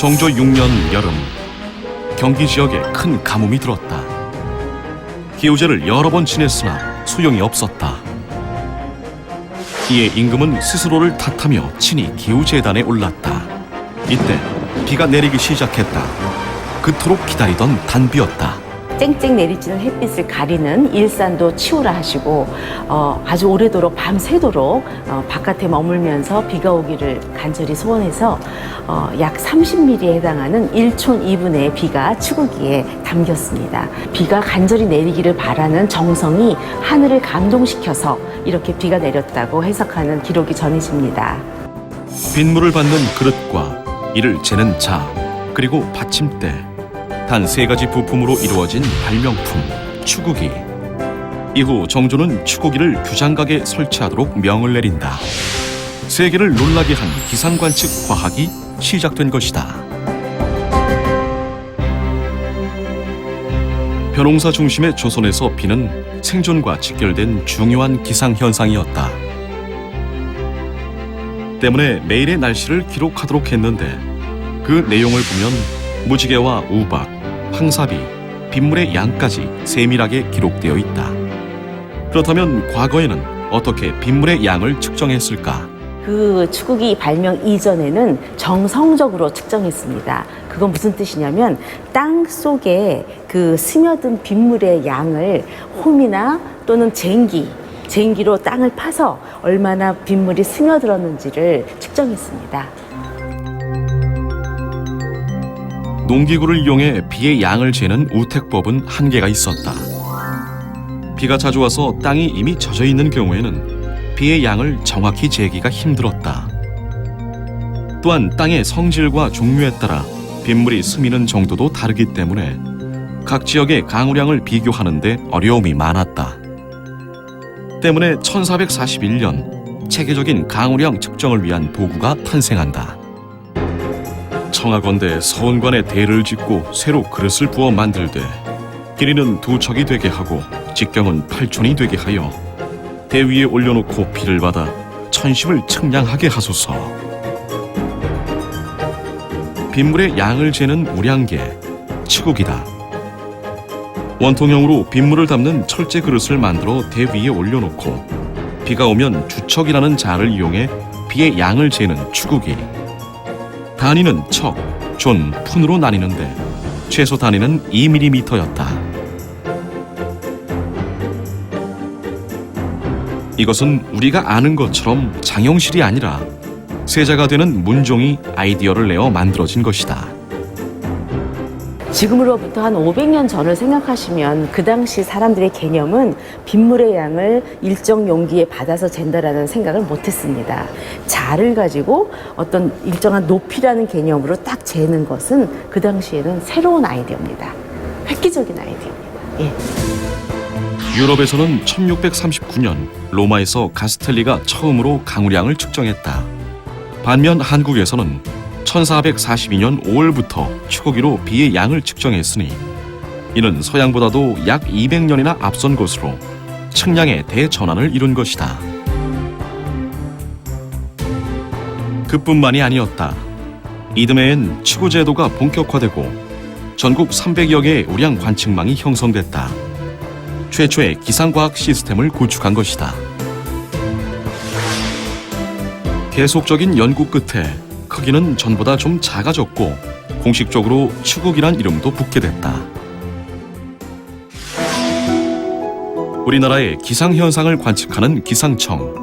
정조 6년 여름 경기 지역에 큰 가뭄이 들었다. 기우제를 여러 번 지냈으나 소용이 없었다. 이에 임금은 스스로를 탓하며 친히 기우제단에 올랐다. 이때 비가 내리기 시작했다. 그토록 기다리던 단비였다. 쨍쨍 내리쬐는 햇빛을 가리는 일산도 치우라 하시고 어, 아주 오래도록 밤새도록 어, 바깥에 머물면서 비가 오기를 간절히 소원해서 어, 약 30mm에 해당하는 1촌 2분의 비가 치우기에 담겼습니다. 비가 간절히 내리기를 바라는 정성이 하늘을 감동시켜서 이렇게 비가 내렸다고 해석하는 기록이 전해집니다. 빗물을 받는 그릇과 이를 재는 자 그리고 받침대 단 세 가지 부품으로 이루어진 발명품 추구기. 이후 정조는 추구기를 규장각에 설치하도록 명을 내린다. 세계를 놀라게 한 기상관측 과학이 시작된 것이다. 벼농사 중심의 조선에서 비는 생존과 직결된 중요한 기상 현상이었다. 때문에 매일의 날씨를 기록하도록 했는데 그 내용을 보면 무지개와 우박, 황사비, 빗물의 양까지 세밀하게 기록되어 있다. 그렇다면 과거에는 어떻게 빗물의 양을 측정했을까? 그 추구기 발명 이전에는 정성적으로 측정했습니다. 그건 무슨 뜻이냐면 땅 속에 그 스며든 빗물의 양을 홈이나 또는 쟁기, 쟁기로 땅을 파서 얼마나 빗물이 스며들었는지를 측정했습니다. 농기구를 이용해 비의 양을 재는 우택법은 한계가 있었다. 비가 자주 와서 땅이 이미 젖어 있는 경우에는 비의 양을 정확히 재기가 힘들었다. 또한 땅의 성질과 종류에 따라 빗물이 스미는 정도도 다르기 때문에 각 지역의 강우량을 비교하는데 어려움이 많았다. 때문에 1441년 체계적인 강우량 측정을 위한 도구가 탄생한다. 청하건대 서원관에 대를 짓고 새로 그릇을 부어 만들되 길이는 두 척이 되게 하고 직경은 8촌이 되게 하여 대 위에 올려놓고 비를 받아 천심을 측량하게 하소서. 빗물의 양을 재는 우량계, 치국이다. 원통형으로 빗물을 담는 철제 그릇을 만들어 대 위에 올려놓고 비가 오면 주척이라는 자를 이용해 비의 양을 재는 추구기. 단위는 척, 존, 푼으로 나뉘는데 최소 단위는 2mm였다. 이것은 우리가 아는 것처럼 장영실이 아니라 세자가 되는 문종이 아이디어를 내어 만들어진 것이다. 지금으로부터 한 500년 전을 생각하시면 그 당시 사람들의 개념은 빗물의 양을 일정 용기에 받아서 잰다라는 생각을 못했습니다. 자를 가지고 어떤 일정한 높이라는 개념으로 딱 재는 것은 그 당시에는 새로운 아이디어입니다. 획기적인 아이디어입니다. 예. 유럽에서는 1639년 로마에서 가스텔리가 처음으로 강우량을 측정했다. 반면 한국에서는 1442년 5월부터 추구기로 비의 양을 측정했으니 이는 서양보다도 약 200년이나 앞선 것으로 측량의 대전환을 이룬 것이다. 그뿐만이 아니었다. 이듬해엔 추구 제도가 본격화되고 전국 300여 개의 우량 관측망이 형성됐다. 최초의 기상과학 시스템을 구축한 것이다. 계속적인 연구 끝에 크기는 전보다 좀 작아졌고 공식적으로 추국이란 이름도 붙게 됐다. 우리나라의 기상 현상을 관측하는 기상청.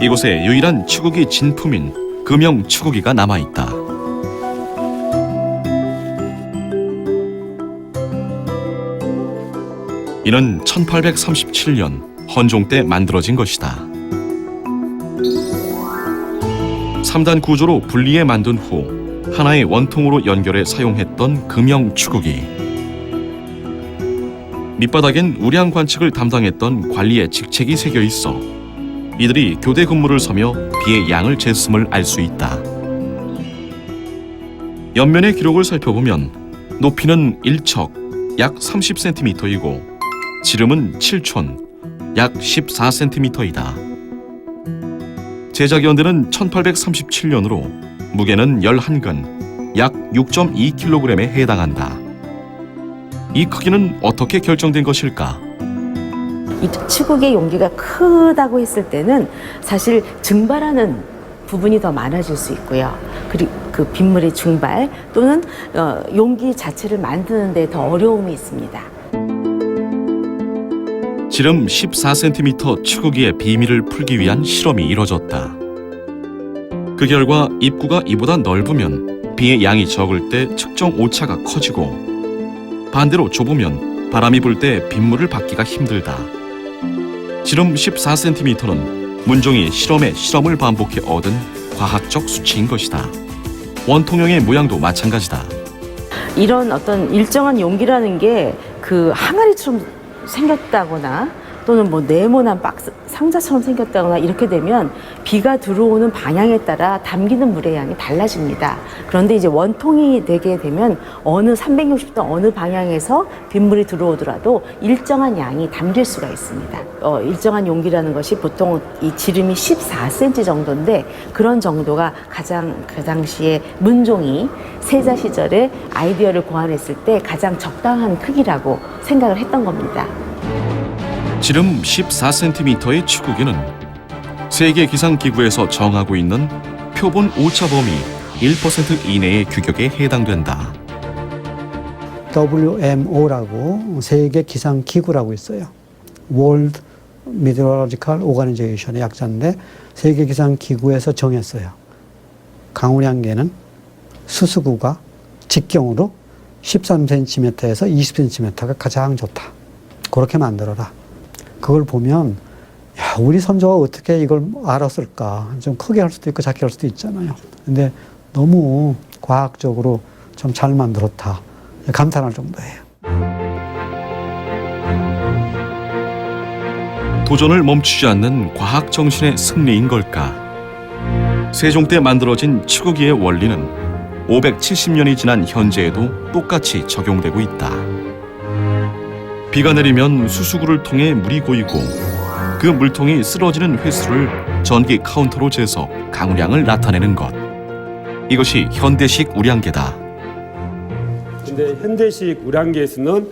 이곳에 유일한 추국이 진품인 금형 추국이가 남아 있다. 이는 1837년 헌종 때 만들어진 것이다. 3단 구조로 분리해 만든 후 하나의 원통으로 연결해 사용했던 금형 추구기. 밑바닥엔 우량 관측을 담당했던 관리의 직책이 새겨 있어 이들이 교대 근무를 서며 비의 양을 쟀음을 알 수 있다. 옆면의 기록을 살펴보면 높이는 1척 약 30cm이고 지름은 7촌 약 14cm이다. 제작 연대는 1837년으로 무게는 11근, 약 6.2kg에 해당한다. 이 크기는 어떻게 결정된 것일까? 이 치국의 용기가 크다고 했을 때는 사실 증발하는 부분이 더 많아질 수 있고요. 그리고 그 빗물의 증발 또는 어, 용기 자체를 만드는 데 더 어려움이 있습니다. 지름 14cm 치구기의 비밀을 풀기 위한 실험이 이뤄졌다. 그 결과 입구가 이보다 넓으면 비의 양이 적을 때 측정 오차가 커지고 반대로 좁으면 바람이 불 때 빗물을 받기가 힘들다. 지름 14cm는 문종이 실험에 실험을 반복해 얻은 과학적 수치인 것이다. 원통형의 모양도 마찬가지다. 이런 어떤 일정한 용기라는 게 그 항아리처럼 생겼다거나 또는 뭐 네모난 박스 상자처럼 생겼다거나 이렇게 되면 비가 들어오는 방향에 따라 담기는 물의 양이 달라집니다. 그런데 이제 원통이 되게 되면 어느 360도 어느 방향에서 빗물이 들어오더라도 일정한 양이 담길 수가 있습니다. 어, 일정한 용기라는 것이 보통 이 지름이 14cm 정도인데 그런 정도가 가장 그 당시에 문종이 세자 시절에 아이디어를 고안했을 때 가장 적당한 크기라고 생각을 했던 겁니다. 지름 14cm의 치구기는 세계 기상기구에서 정하고 있는 표본 오차 범위 1% 이내의 규격에 해당된다. WMO라고 세계 기상 기구라고 있어요. World Meteorological Organization의 약자인데 세계 기상 기구에서 정했어요. 강우량계는 수수구가 직경으로 13cm에서 20cm가 가장 좋다. 그렇게 만들어라. 그걸 보면 야, 우리 선조가 어떻게 이걸 알았을까? 좀 크게 할 수도 있고 작게 할 수도 있잖아요. 근데 너무 과학적으로 좀 잘 만들었다. 감탄할 정도예요. 도전을 멈추지 않는 과학 정신의 승리인 걸까? 세종 때 만들어진 치구기의 원리는 570년이 지난 현재에도 똑같이 적용되고 있다. 비가 내리면 수수구를 통해 물이 고이고 그 물통이 쓰러지는 횟수를 전기 카운터로 재서 강우량을 나타내는 것. 이것이 현대식 우량계다. 근데 현대식 우량계에서는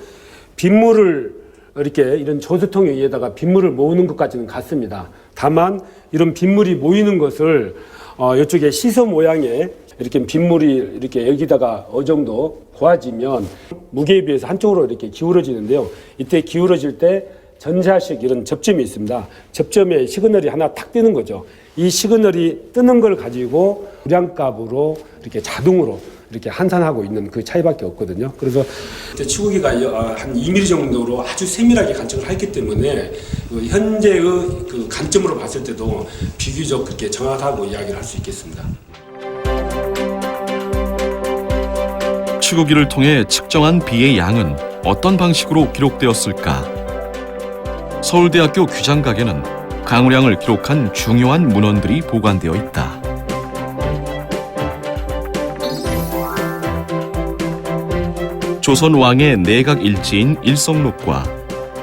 빗물을 이렇게 이런 조수통 위에다가 빗물을 모으는 것까지는 같습니다. 다만 이런 빗물이 모이는 것을 어, 이쪽에 시소 모양의 이렇게 빗물이 이렇게 여기다가 어느 정도 고아지면 무게에 비해서 한쪽으로 이렇게 기울어지는데요. 이때 기울어질 때 전자식 이런 접점이 있습니다. 접점에 시그널이 하나 탁 뜨는 거죠. 이 시그널이 뜨는 걸 가지고 우량값으로 이렇게 자동으로 이렇게 환산하고 있는 그 차이밖에 없거든요. 그래서 치구기가 어, 한 2mm 정도로 아주 세밀하게 관측을 했기 때문에 그 현재의 그 관점으로 봤을 때도 비교적 그렇게 정확하고 이야기를 할 수 있겠습니다. 치구기를 통해 측정한 비의 양은 어떤 방식으로 기록되었을까? 서울대학교 규장각에는 강우량을 기록한 중요한 문헌들이 보관되어 있다. 조선 왕의 내각 일지인 일성록과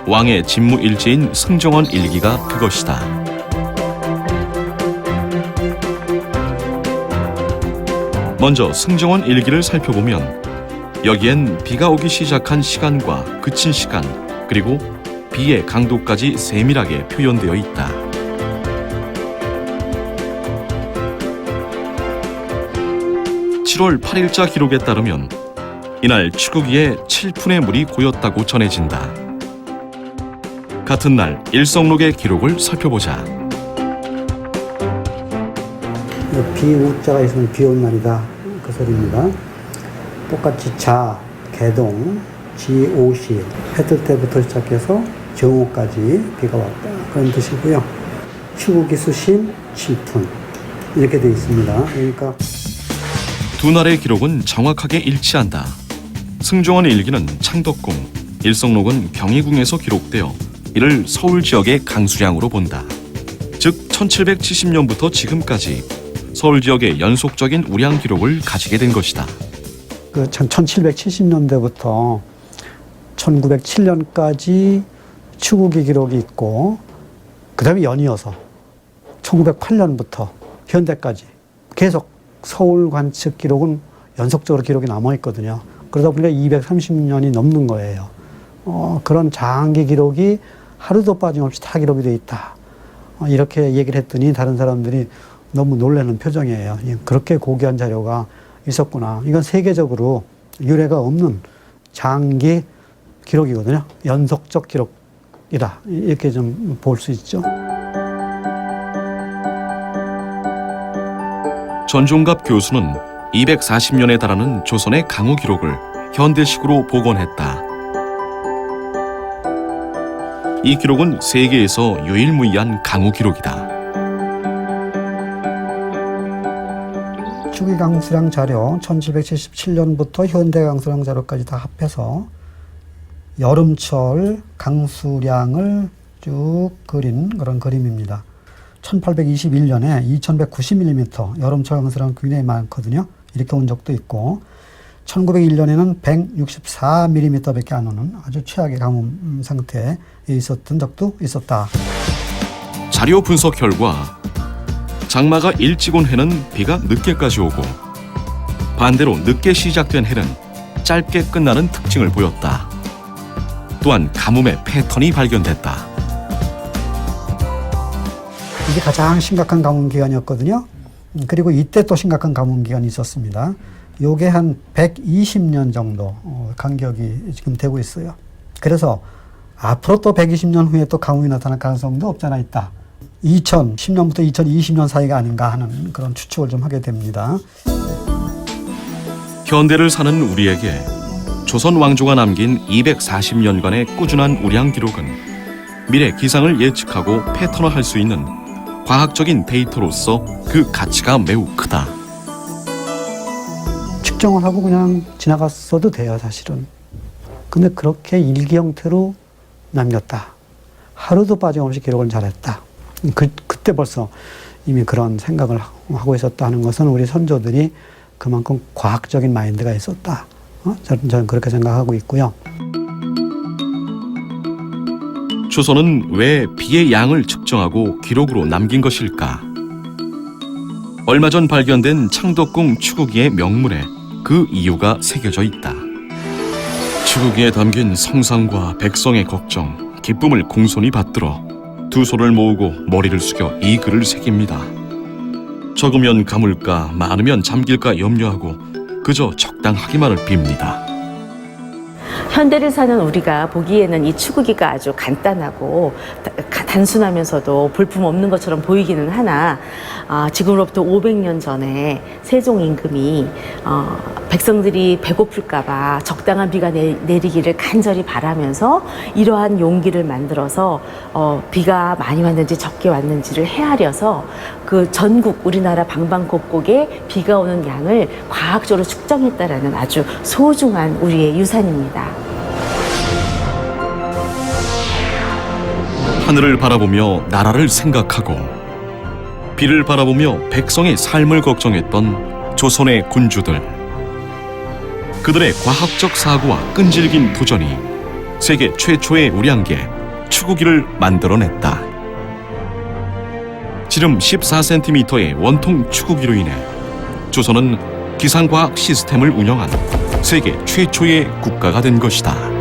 왕의 직무 일지인 승정원 일기가 그것이다. 먼저 승정원 일기를 살펴보면 여기엔 비가 오기 시작한 시간과 그친 시간 그리고 비의 강도까지 세밀하게 표현되어 있다. (7월 8일자) 기록에 따르면 이날 치구기에 7푼의 물이 고였다고 전해진다. 같은 날 일성록의 기록을 살펴보자. 비 우자가 있으면 비온 날이다. 그 소리입니다. 똑같이 자, 개동, 지, 오시, 해뜰 때부터 시작해서 정오까지 비가 왔다. 그런 뜻이고요. 치국이 수심 7푼. 이렇게 되어 있습니다. 그러니까 두 날의 기록은 정확하게 일치한다. 승종원 일기는 창덕궁, 일성록은 경희궁에서 기록되어 이를 서울 지역의 강수량으로 본다. 즉 1770년부터 지금까지 서울 지역의 연속적인 우량 기록을 가지게 된 것이다. 그 1770년대부터 1907년까지 추구기 기록이 있고 그 다음에 연이어서 1908년부터 현대까지 계속 서울 관측 기록은 연속적으로 기록이 남아 있거든요. 그러다 보니까 230년이 넘는 거예요. 어, 그런 장기 기록이 하루도 빠짐없이 다 기록이 돼 있다. 어, 이렇게 얘기를 했더니 다른 사람들이 너무 놀라는 표정이에요. 예, 그렇게 고귀한 자료가 있었구나. 이건 세계적으로 유례가 없는 장기 기록이거든요. 연속적 기록이다. 이렇게 좀 볼 수 있죠. 전종갑 교수는 240년에 달하는 조선의 강우 기록을 현대식으로 복원했다. 이 기록은 세계에서 유일무이한 강우 기록이다. 추기 강수량 자료 1777년부터 현대 강수량 자료까지 다 합해서 여름철 강수량을 쭉 그린 그런 그림입니다. 1821년에 2190mm 여름철 강수량 굉장히 많거든요. 이렇게 온 적도 있고 1901년에는 164mm밖에 안 오는 아주 최악의 가뭄 상태에 있었던 적도 있었다. 자료 분석 결과 장마가 일찍 온 해는 비가 늦게까지 오고 반대로 늦게 시작된 해는 짧게 끝나는 특징을 보였다. 또한 가뭄의 패턴이 발견됐다. 이게 가장 심각한 가뭄 기간이었거든요. 음, 그리고 이때 또 심각한 가뭄 기간이 있었습니다. 요게 한 120년 정도 어, 간격이 지금 되고 있어요. 그래서 앞으로 또 120년 후에 또 가뭄이 나타날 가능성도 없잖아 있다. 2010년부터 2020년 사이가 아닌가 하는 그런 추측을 좀 하게 됩니다. 현대를 사는 우리에게 조선 왕조가 남긴 240년간의 꾸준한 우량 기록은 미래 기상을 예측하고 패턴화할 수 있는 과학적인 데이터로서 그 가치가 매우 크다. 측정을 하고 그냥 지나갔어도 돼요, 사실은. 근데 그렇게 일기 형태로 남겼다. 하루도 빠짐없이 기록을 잘했다. 그, 그때 벌써 이미 그런 생각을 하고 있었다 하는 것은 우리 선조들이 그만큼 과학적인 마인드가 있었다. 어? 저는, 저는 그렇게 생각하고 있고요. 조선은 왜 비의 양을 측정하고 기록으로 남긴 것일까? 얼마 전 발견된 창덕궁 추구기의 명문에 그 이유가 새겨져 있다. 추구기에 담긴 성상과 백성의 걱정, 기쁨을 공손히 받들어 두 손을 모으고 머리를 숙여 이 글을 새깁니다. 적으면 가물까, 많으면 잠길까 염려하고 그저 적당하기만을 빕니다. 현대를 사는 우리가 보기에는 이 추구기가 아주 간단하고 다- 단순하면서도 볼품 없는 것처럼 보이기는 하나 아, 지금으로부터 500년 전에 세종 임금이 어, 백성들이 배고플까봐 적당한 비가 내, 내리기를 간절히 바라면서 이러한 용기를 만들어서 어, 비가 많이 왔는지 적게 왔는지를 헤아려서 그 전국 우리나라 방방곡곡에 비가 오는 양을 과학적으로 측정했다라는 아주 소중한 우리의 유산입니다. 하늘을 바라보며 나라를 생각하고 비를 바라보며 백성의 삶을 걱정했던 조선의 군주들. 그들의 과학적 사고와 끈질긴 도전이 세계 최초의 우량계 추구기를 만들어냈다. 지름 14cm의 원통 추구기로 인해 조선은 기상과학 시스템을 운영한 세계 최초의 국가가 된 것이다.